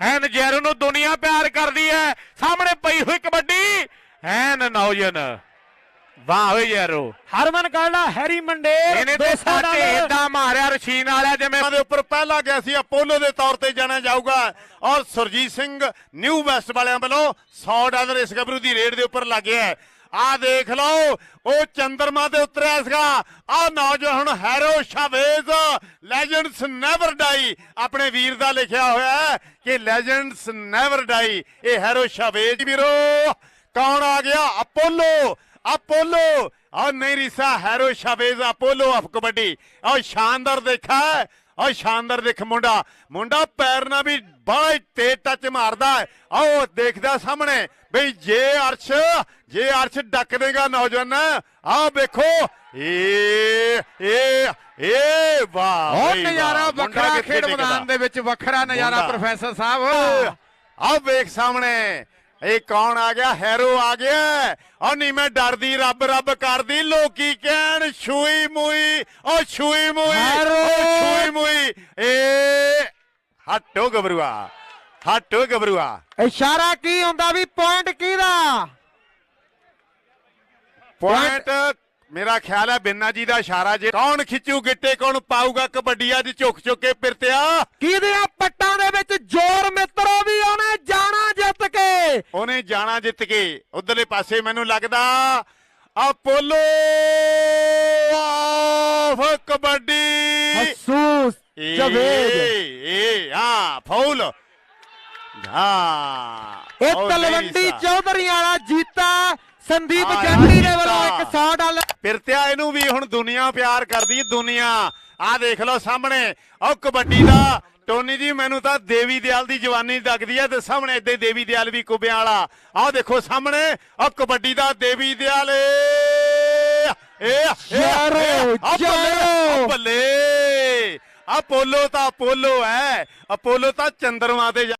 ਐਨ ਜੈਰੋ ਨੂੰ ਦੁਨੀਆ ਪਿਆਰ ਕਰਦੀ ਹੈ ਸਾਹਮਣੇ ਪਈ ਹੋਈ ਕਬੱਡੀ। ਐਨ ਨੌਜਨ ਵਾਹ ਓਏ ਜੈਰੋ ਹਰਮਨ ਕਾਲਾ ਹੈਰੀ ਮੰਡੇਰ ਇਹਨੇ ਤੇ 200 ਸਾਡੇ ਮਾਰਿਆ ਰਸ਼ੀਨ ਵਾਲਿਆ ਜਿਵੇਂ ਦੇ ਉੱਪਰ ਪਹਿਲਾ ਗਿਆ ਸੀ ਅਪੋਲੋ ਦੇ ਤੌਰ ਤੇ ਜਾਣਿਆ ਜਾਊਗਾ। ਔਰ ਸੁਰਜੀਤ ਸਿੰਘ ਨਿਊ ਵੈਸਟ ਵਾਲਿਆਂ ਵੱਲੋਂ 100 ਡਾਲਰ ਇਸ ਗੱਭਰੂ ਦੀ ਰੇਟ ਦੇ ਉੱਪਰ ਲੱਗਿਆ ਹੈ ਆ ਦੇਖ ਲਓ, ਉਹ ਚੰਦਰਮਾ ਤੇ ਉਤਰਿਆ ਸੀਗਾ। ਆ ਨੌਜਵਾਨ ਹੈਰੋ ਸ਼ਾਵੇਜ਼ ਲੈਜੈਂਡਸ ਨੈਵਰ ਡਾਈ ਆਪਣੇ ਵੀਰ ਦਾ ਲਿਖਿਆ ਹੋਇਆ ਕਿ ਲੈਜੈਂਡਸ ਨੈਵਰ ਡਾਈ ਇਹ ਹੈਰੋ ਸ਼ਾਵੇਜ਼ ਵੀਰੋ। ਕੌਣ ਆ ਗਿਆ? ਅਪੋਲੋ ਅਪੋਲੋ ਔਰ ਨਹੀਂ ਰਿਸਾ ਹੈਰੋ ਸ਼ਾਵੇਜ਼ ਅਪੋਲੋ ਆਫ ਕਬੱਡੀ। ਔਰ ਸ਼ਾਨਦਾਰ ਦੇਖਾ ਔਰ ਸ਼ਾਨਦਾਰ ਦੇਖ ਮੁੰਡਾ। ਮੁੰਡਾ ਪੈਰ ਨਾਲ ਵੀ ਬੜਾ ਹੀ ਤੇਜ਼ ਟੱਚ ਮਾਰਦਾ ਆਓ ਦੇਖਦਾ ਸਾਹਮਣੇ ਬਈ ਜੇ ਅਰਸ਼ ਜੇ ਅਰਸ਼ ਡੱਕ ਦੇਗਾ ਨੌਜਵਾਨ ਆਹ ਵੇਖੋ। ਏ ਏ ਏ ਵਾਹ ਉਹ ਨਜ਼ਾਰਾ ਵੱਖਰਾ ਖੇਡ? ਮੈਦਾਨ ਦੇ ਵਿੱਚ ਵੱਖਰਾ ਨਜ਼ਾਰਾ। ਪ੍ਰੋਫੈਸਰ ਸਾਹਿਬ। ਆਹ ਵੇਖ ਸਾਹਮਣੇ। ਇਹ ਕੌਣ ਆ ਗਿਆ? ਹੈਰੋ ਆ ਗਿਆ। ਉਹ ਨਹੀਂ ਮੈਂ ਡਰਦੀ ਰੱਬ ਰੱਬ ਕਰਦੀ। ਲੋਕੀ ਕਹਿਣ ਛੂਈ ਮੂਈ ਉਹ ਛੂਈ ਮੂਈ। ਹੈਰੋ। ਹਟੋ ਗਬਰੂਆ ਹਟੋ ਗਬਰੂਆ। ਇਸ਼ਾਰਾ ਕੀ ਹੁੰਦਾ ਵੀ ਪੁਆਇੰਟ ਕਿਹਦਾ? ਪੁਆਇੰਟ ਮੇਰਾ ਖਿਆਲ ਹੈ ਬਿੰਨਾ ਜੀ ਦਾ ਇਸ਼ਾਰਾ ਜੇ ਕੌਣ ਖਿੱਚੂ ਗਿੱਟੇ ਕੌਣ ਪਾਊਗਾ ਕਬੱਡੀ ਅੱਜ ਝੁਕ ਝੁਕ ਕੇ ਫਿਰਤਿਆ ਕਿਹਦੀਆਂ ਪੱਟਾਂ ਦੇ ਵਿੱਚ ਜ਼ੋਰ ਮਿੱਤਰੋ ਵੀ ਉਹਨੇ ਜਾਣਾ ਜਿੱਤ ਕੇ? ਉਹਨੇ ਜਾਣਾ ਜਿੱਤ ਕੇ। ਉਧਰਲੇ ਪਾਸੇ ਮੈਨੂੰ ਲੱਗਦਾ ਅਪੋਲੋ ਆਫ ਕਬੱਡੀ। ਮਹਿਸੂਸ ਏ ਜਵੇਦ ਏ ਹਾਂ ਫੌਲ ਹਾਂ ਇਹ ਫੌਲ ਨਹੀਂ ਤਲਵੰਡੀ। ਚੌਧਰੀ ਵਾਲਾ ਜੀਤਾ ਸੰਦੀਪ ਜੰਡੀ ਦੇ। ਵੱਲੋਂ 100 ਡਾਲਰ ਫਿਰਤਿਆ ਇਹਨੂੰ ਵੀ ਹੁਣ ਦੁਨੀਆ ਪਿਆਰ ਕਰਦੀ ਦੁਨੀਆ। ਆਹ ਦੇਖ ਲਓ ਸਾਹਮਣੇ ਉਹ ਕਬੱਡੀ ਦਾ ਟੋਨੀ ਜੀ ਮੈਨੂੰ ਤਾਂ ਦੇਵੀ ਦਿਆਲ ਦੀ ਜਵਾਨੀ ਲੱਗਦੀ ਹੈ ਤੇ ਸਾਹਮਣੇ ਇੱਦੇ ਦੇਵੀ ਦਿਆਲ ਵੀ ਕੁੱਬਿਆਂ ਵਾਲਾ ਆਹ ਦੇਖੋ ਸਾਹਮਣੇ ਉਹ ਕਬੱਡੀ ਦਾ ਦੇਵੀ ਦਿਆਲ ਏ। ਏ ਯਾਰੋ, ਬੱਲੇ ਅਪੋਲੋ ਤਾਂ ਅਪੋਲੋ ਹੈ ਅਪੋਲੋ ਤਾਂ ਚੰਦਰਮਾ ਤੇ ਜਾ-